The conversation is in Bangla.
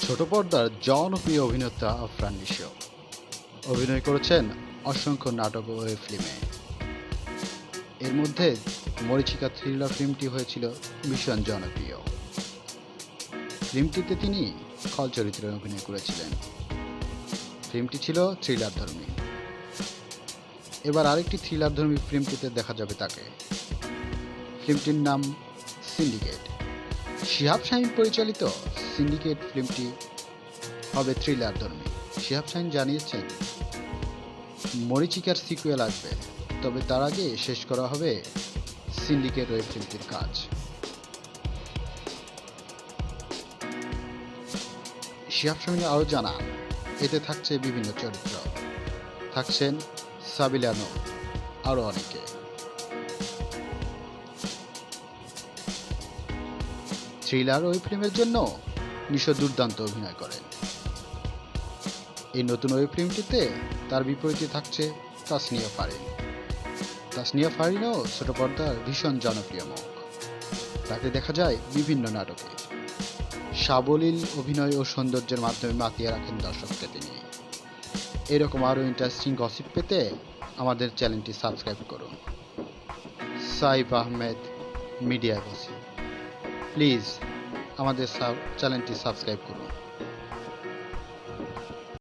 ছোট পর্দার জনপ্রিয় অভিনেতা আফরান নিশো অভিনয় করেছেন অসংখ্য নাটক ও ফিল্মে। এর মধ্যে মরিচিকা থ্রিলার ফিল্মটি হয়েছিল ভীষণ জনপ্রিয়। ফিল্মটিতে তিনি খল চরিত্রে অভিনয় করেছিলেন। ফিল্মটি ছিল থ্রিলার ধর্মী এবার আরেকটি থ্রিলার ধর্মী ফিল্মটিতে দেখা যাবে তাকে। ফিল্মটির নাম সিন্ডিকেট। শিহাব শাহিন পরিচালিত সিন্ডিকেট ফিল্মটি হবে থ্রিলার ধর্মী। শিহাব শাহিন জানিয়েছেন, মরিচিকার সিকুয়েল আসবে, তবে তার আগে শেষ করা হবে সিন্ডিকেট ওয়েব ফিল্মটির কাজ। শিহাব শাহিন আরও জানান, এতে থাকছে বিভিন্ন চরিত্র। থাকছেন সাবিলানো আরও অনেকে। থ্রিলার ওই ফিল্মের জন্য নিশো দুর্দান্ত অভিনয় করেন। এই নতুন ওই ফিল্মটিতে তার বিপরীতে থাকছে তাসনিয়া ফারিন। তাসনিয়া ফারিনও ছোট পর্দার ভীষণ জনপ্রিয় মুখ। তাকে দেখা যায় বিভিন্ন নাটকে। সাবলীল অভিনয় ও সৌন্দর্যের মাধ্যমে মাতিয়ে রাখেন দর্শককে তিনি। এরকম আরও ইন্টারেস্টিং গসিপ পেতে আমাদের চ্যানেলটি সাবস্ক্রাইব করুন। Saif Ahmed, media gossip. Please আমাদের চ্যানেলটি সাবস্ক্রাইব করুন।